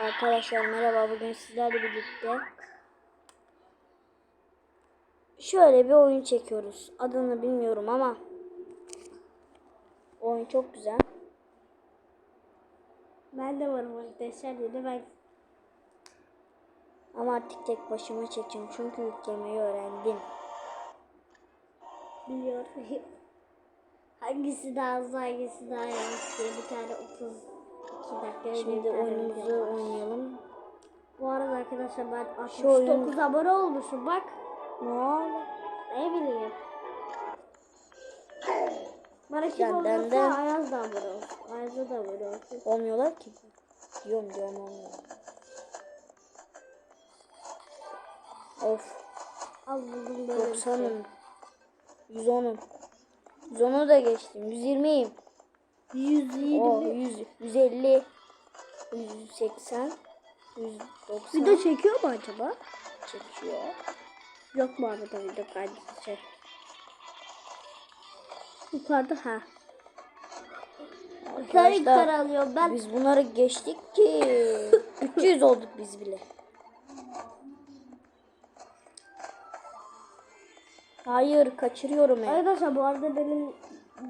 Arkadaşlar merhaba bugün sizlerle birlikte şöyle bir oyun çekiyoruz. Adını bilmiyorum ama oyun çok güzel. Ben de varım arkadaşlar dedi ben Ama artık tek başıma çekeceğim çünkü yüklemeyi öğrendim. biliyorum. hangisi daha hızlı hangisi daha yavaş diye bir tane 32 dakika Şimdi oyunumuzu oynayalım. Bu arada arkadaşlar ben Şu oyun- 69 abone olmuşum bak. Ne oldu? Ne bileyim. Bana kim benden- Ayaz da abone olsun. Ayaz'a da abone olsun. Olmuyorlar ki. Diyorum diyorum olmuyor. Of. Al buldum böyle bir şey. 90'ım. 110'um. 110'u da geçtim. 120'yim. 120. O 100, 150, 180, 190 Video çekiyor mu acaba? çekiyor. Yok mu arada video kaydedecek? Şey. Yukarıda ha. Yukarı alıyorum. Ben biz bunları geçtik ki 300 olduk biz bile. Hayır kaçırıyorum ya. Arkadaşlar bu arada benim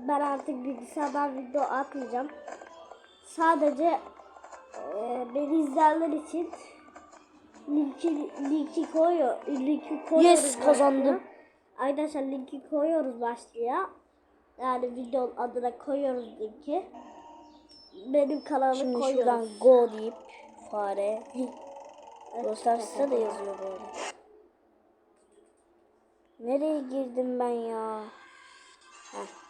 ben artık bilgisayardan video atmayacağım. Sadece e, beni izleyenler için linki linki koyuyor. Linki koyuyoruz. Yes, kazandım. başlığa. Arkadaşlar linki koyuyoruz başlığa. Yani videonun adına koyuyoruz linki. Benim kanalıma Şimdi koyuyoruz. şuradan go deyip fare. Rostars'ta da yazıyor böyle. Nereye girdim ben ya? Heh.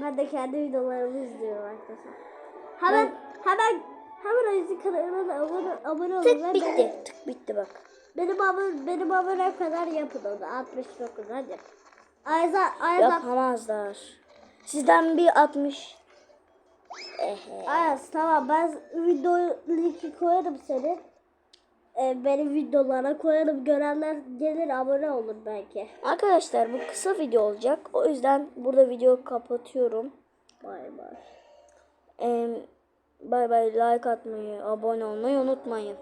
Ben de kendi videolarımı izliyorum arkadaşlar. Hemen hemen hemen Ayaz'ın kanalına da abone, abone olun. Tık bitti. Benim, Tık bitti bak. benim abone benim abone kadar yapın onu. 69 hadi. Ayaz'a Ayaz Yapamazlar. Sizden bir 60. Ehe. Ayaz tamam ben video linki koyarım seni. Ee, benim videolara koyarım. Görenler gelir abone olur belki. Arkadaşlar bu kısa video olacak. O yüzden burada video kapatıyorum. Bay bay. Bay bay like atmayı, abone olmayı unutmayın.